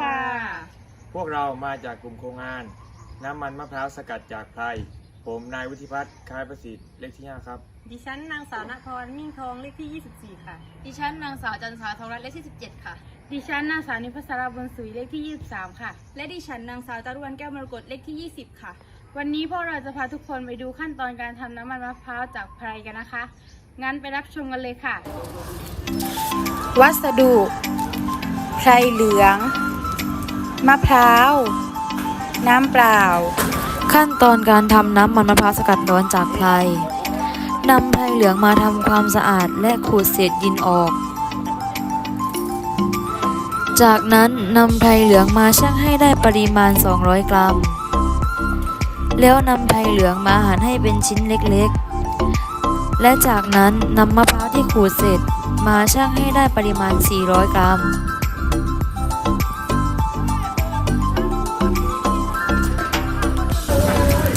ค่ะ พวกเรามาจากกลุ่มโครงงาน น้ำมันมะพร้าวสกัดจากไพรผมนายวุฒิพัฒน์คล้ายประสิทธิ์เลขที่ 5 ครับ ดิฉันนางสาวนพรมิ่งทองเลขที่ 24 ค่ะ ดิฉันนางสาวจันทราทองรัตน์เลขที่ 17 ค่ะ ดิฉันนางสาวนิพัสราบุญสุยเลขที่ 23 ค่ะ และดิฉันนางสาวจารุวรรณแก้วมรกตเลขที่ 20 ค่ะ วันนี้พวกเราจะพาทุกคนไปดูขั้นตอนการทำน้ำมันมะพร้าวจากไพรกันนะคะ งั้นไปรับชมกันเลยค่ะ วัสดุไพรเหลือง มะพร้าว น้ำเปล่า ขั้นตอนการทำน้ำมันมะพร้าวสกัดร้อนจากไพรนำไพรเหลืองมาทำความสะอาดและขูดเศษดินออก จากนั้นนำไพรเหลืองมาชั่งให้ได้ปริมาณ 200 กรัม แล้วนำไพรเหลืองมาหั่นให้เป็นชิ้นเล็กๆ และจากนั้นนำมะพร้าวที่ขูดเสร็จมาชั่งให้ได้ปริมาณ 400 กรัม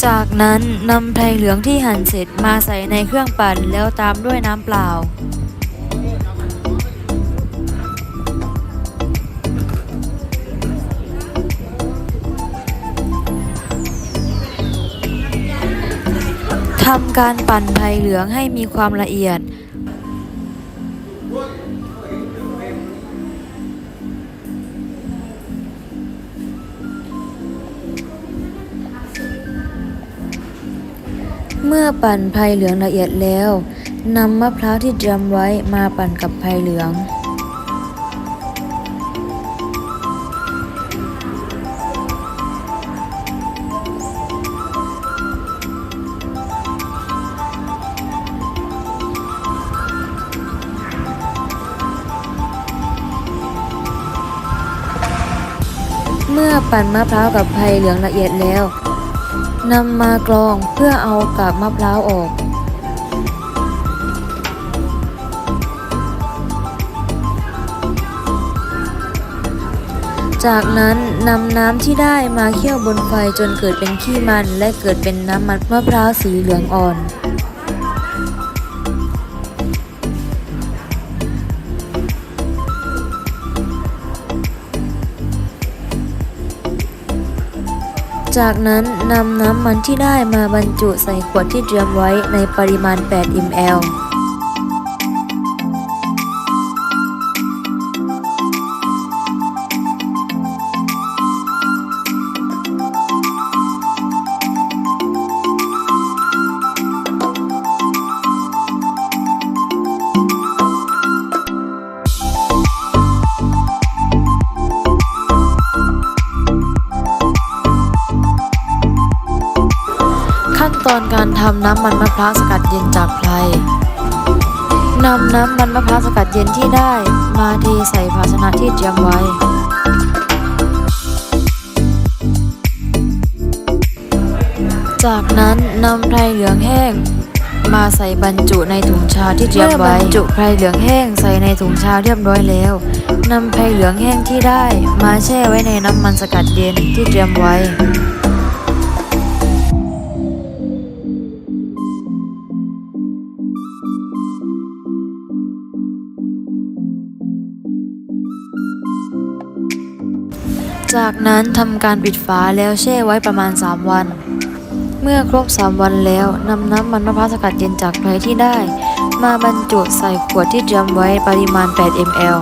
จากนั้นนำไพรเหลืองที่หั่นเสร็จมาใส่ในเครื่องปั่นแล้วตามด้วยน้ำเปล่า ทำการปั่นไพรเหลืองให้มีความละเอียด เมื่อปั่นไพรเหลืองละเอียดแล้วนำมะพร้าวที่เตรียมไว้มาปั่นกับไพรเหลือง เมื่อปั่นมะพร้าวกับไพรเหลืองละเอียดแล้ว นำมากรองเพื่อเอากากมะพร้าวออก จากนั้นนำน้ำที่ได้มาเคี่ยวบนไฟจนเกิดเป็นขี้มันและเกิดเป็นน้ำมันมะพร้าวสีเหลืองอ่อน จากนั้นนำน้ำมันที่ได้มาบรรจุใส่ขวดที่เตรียมไว้ในปริมาณ 8 ml ตอนการทำน้ำมันมะพร้าวสกัดเย็นจากไพรนำน้ำมันมะพร้าวสกัดเย็นที่ได้ มาเทใส่ภาชนะที่เตรียมไว้ จากนั้นนำไพรเหลืองแห้ง มาใส่บรรจุในถุงชาที่เตรียมไว้ บรรจุไพรเหลืองแห้งใส่ในถุงชาเรียบร้อยแล้วนำไพรเหลืองแห้งที่ได้ มาแช่ไว้ในน้ำมันสกัดเย็นที่เตรียมไว้ จากนั้นทำการปิดฝาแล้วแช่ไว้ประมาณ 3 วัน เมื่อครบ 3 วันแล้วนำน้ำมันมะพร้าวสกัดเย็นจากไพรที่ได้ มาบรรจุใส่ขวดที่เตรียมไว้ปริมาณ 8 ml